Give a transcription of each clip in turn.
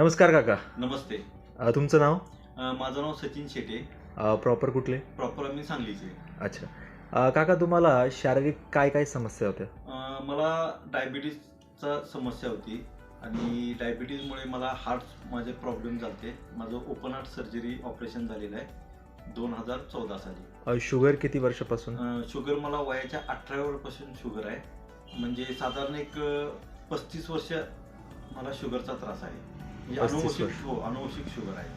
नमस्कार काका. नमस्ते. अ, तुमचं नाव? अ, माझं नाव सचिन शेटे. प्रॉपर कुठले? प्रॉपर आम्ही सांगलीचे. अच्छा. अ, काका तुम्हाला शारीरिक काय काय समस्या होत्या? अ, मला डायबिटीजचा समस्या होती आणि डायबिटीजमुळे मला हार्ट माझे प्रॉब्लेम झाले माझं ओपन हार्ट सर्जरी ऑपरेशन झालेलं आहे. दोन हजार चौदा साली. अ, शुगर किती वर्षापासून? अ, शुगर मला वयाच्या अठरा वर्षापासून शुगर आहे. म्हणजे साधारण एक पस्तीस वर्ष मला शुगरचा त्रास आहे. म्हणजे 35 अनुवंशिक वर्ष. हो अनुवंशिक शुगर आहे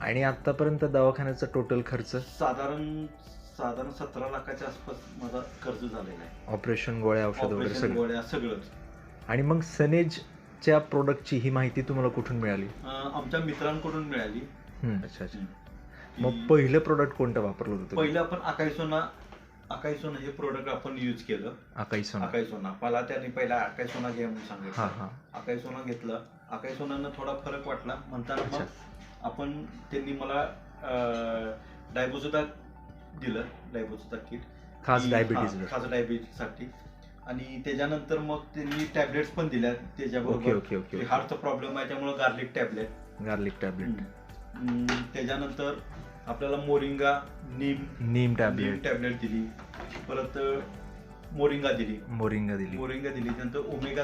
आणि आतापर्यंत दवाखान्याचा टोटल खर्च? साधारण साधारण सतरा लाखाच्या आसपास माझा खर्च झालेला आहे. ऑपरेशन गोळ्या औषध वगैरे ऑपरेशन सगळं? गोळ्या सगळंच. आणि मग सनेजच्या प्रोडक्टची ही माहिती तुम्हाला कुठून मिळाली? अं, आमच्या मित्रांकडून मिळाली. हम्म, अच्छा अच्छा. की मग पहिलं प्रोडक्ट कोणतं वापरलं होतं तुम्ही? पहिलं आपण अकाईसोना अकाईसोना हे प्रोडक्ट आपण यूज केलं. अकाई सोना अकाईसोना मला त्यांनी पहिला अकाईसोना घ्या म्हणून हा सांगितलं. हा अकाईसोना घेतलं. अकाईसोनानं थोडा फरक वाटला. म्हणताना मग. आपण त्यांनी मला डायबोसुदा दिलं डायबोसुदा किट. खास डायबिटीज खास डायबिटीजसाठी आणि त्याच्यानंतर मग त्यांनी टॅबलेट्स पण दिल्या त्याच्याबरोबर. हार्टचा प्रॉब्लेम आहे त्यामुळे गार्लिक टॅबलेट गार्लिक टॅबलेट त्याच्यानंतर आपल्याला moringa neem neem tablet tablet दिली. परत मोरिंगा दिली. मोरिंगा दिली. मोरिंगा दिली. त्यानंतर ओमेगा